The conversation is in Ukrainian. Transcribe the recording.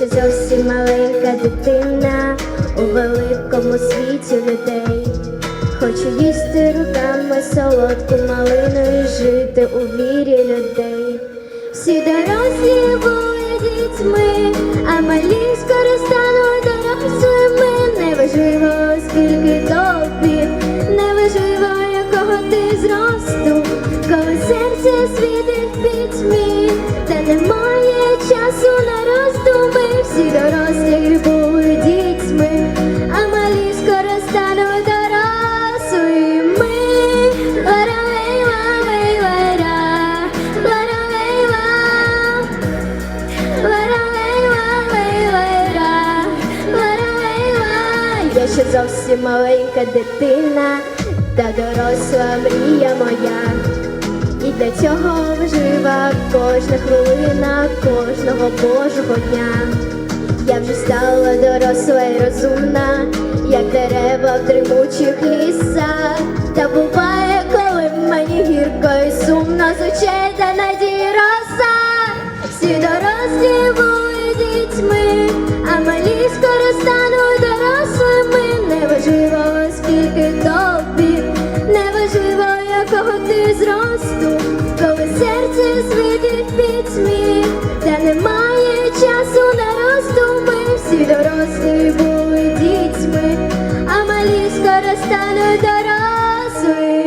ще зовсім маленька дитина у великому світі людей. Хочу їсти руками солодку малину і жити у вірі людей. Всі дорослі були дітьми, а малі скоро стануть дорослими. Неважливо, скільки тобі, неважливо, якого ти зросту, коли серце світить пітьмі, та немає Я ще зовсім маленька дитина, та доросла мрія моя. І для цього важлива кожна хвилина, кожного Божого дня. Я вже стала доросла і розумна, як дерева в дремучих лісах. Та буває, коли мені гірко і сумно з та надії якого зросту, коли серце звидить під пітьмі, та немає часу на роздуми. Всі дорослі були дітьми, а малі скоро стануть дорослими.